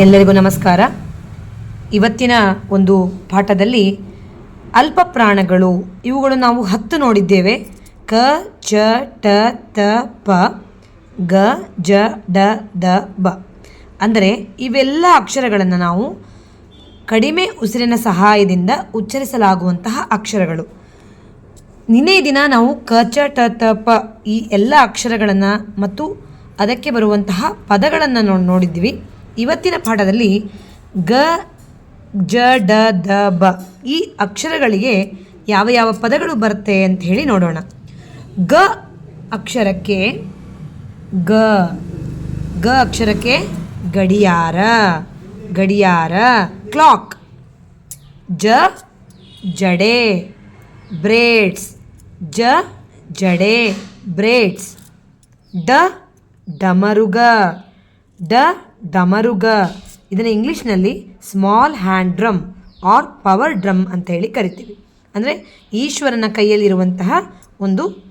ಎಲ್ಲರಿಗೂ ನಮಸ್ಕಾರ. ಇವತ್ತಿನ ಒಂದು ಪಾಠದಲ್ಲಿ ಅಲ್ಪ ಪ್ರಾಣಗಳು, ಇವುಗಳು ನಾವು ಹತ್ತು ನೋಡಿದ್ದೇವೆ. ಕ, ಚ, ಟ, ತ, ಪ, ಗ, ಜ, ಡ, ದ, ಬ. ಅಂದರೆ ಇವೆಲ್ಲ ಅಕ್ಷರಗಳನ್ನು ನಾವು ಕಡಿಮೆ ಉಸಿರಿನ ಸಹಾಯದಿಂದ ಉಚ್ಚರಿಸಲಾಗುವಂತಹ ಅಕ್ಷರಗಳು. ನಿನ್ನೆ ದಿನ ನಾವು ಕ, ಚ, ಟ, ತ, ಪ ಈ ಎಲ್ಲ ಅಕ್ಷರಗಳನ್ನು ಮತ್ತು ಅದಕ್ಕೆ ಬರುವಂತಹ ಪದಗಳನ್ನು ನೋಡಿ ನೋಡಿದ್ವಿ ಇವತ್ತಿನ ಪಾಠದಲ್ಲಿ ಗ, ಜ, ಡ, ದ, ಬ ಈ ಅಕ್ಷರಗಳಿಗೆ ಯಾವ ಯಾವ ಪದಗಳು ಬರುತ್ತೆ ಅಂತ ಹೇಳಿ ನೋಡೋಣ. ಗ ಅಕ್ಷರಕ್ಕೆ ಗ ಗ ಅಕ್ಷರಕ್ಕೆ ಗಡಿಯಾರ ಗಡಿಯಾರ, ಕ್ಲಾಕ್. ಜ, ಜಡೆ, ಬ್ರೇಡ್ಸ್. ಜ, ಜಡೆ, ಬ್ರೇಡ್ಸ್. ಡ, ಡಮರುಗ. ಡ ಡಮರುಗ. ಇದನ್ನು ಇಂಗ್ಲೀಷ್ನಲ್ಲಿ small hand drum or power drum ಅಂತ ಹೇಳಿ ಕರಿತೀವಿ. ಅಂದರೆ ಈಶ್ವರನ ಕೈಯಲ್ಲಿರುವಂತಹ ಒಂದು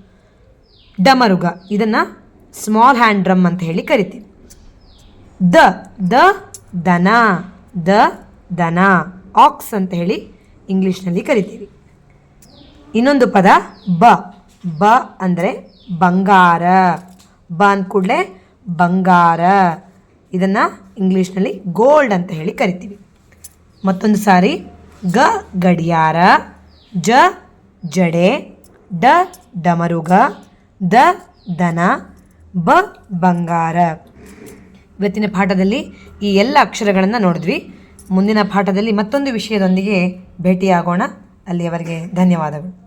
ಡಮರುಗ. ಇದನ್ನು ಸ್ಮಾಲ್ ಹ್ಯಾಂಡ್ ಡ್ರಮ್ ಅಂತ ಹೇಳಿ ಕರಿತೀವಿ. ದ ದ, ದನ ದ, ದನ, ಆಕ್ಸ್ ಅಂತ ಹೇಳಿ ಇಂಗ್ಲೀಷ್ನಲ್ಲಿ ಕರಿತೀವಿ. ಇನ್ನೊಂದು ಪದ ಬ. ಬ ಅಂದರೆ ಬಂಗಾರ. ಬ ಅಂದ ಬಂಗಾರ. ಇದನ್ನು ಇಂಗ್ಲೀಷ್ನಲ್ಲಿ ಗೋಲ್ಡ್ ಅಂತ ಹೇಳಿ ಕರಿತೀವಿ. ಮತ್ತೊಂದು ಸಾರಿ, ಗ ಗಡಿಯಾರ, ಜ ಜಡೆ, ಡ ಡಮರುಗ, ದ ದನ, ಬ ಬಂಗಾರ. ಇವತ್ತಿನ ಪಾಠದಲ್ಲಿ ಈ ಎಲ್ಲ ಅಕ್ಷರಗಳನ್ನು ನೋಡಿದ್ವಿ. ಮುಂದಿನ ಪಾಠದಲ್ಲಿ ಮತ್ತೊಂದು ವಿಷಯದೊಂದಿಗೆ ಭೇಟಿಯಾಗೋಣ. ಅಲ್ಲಿಯವರೆಗೆ ಧನ್ಯವಾದಗಳು.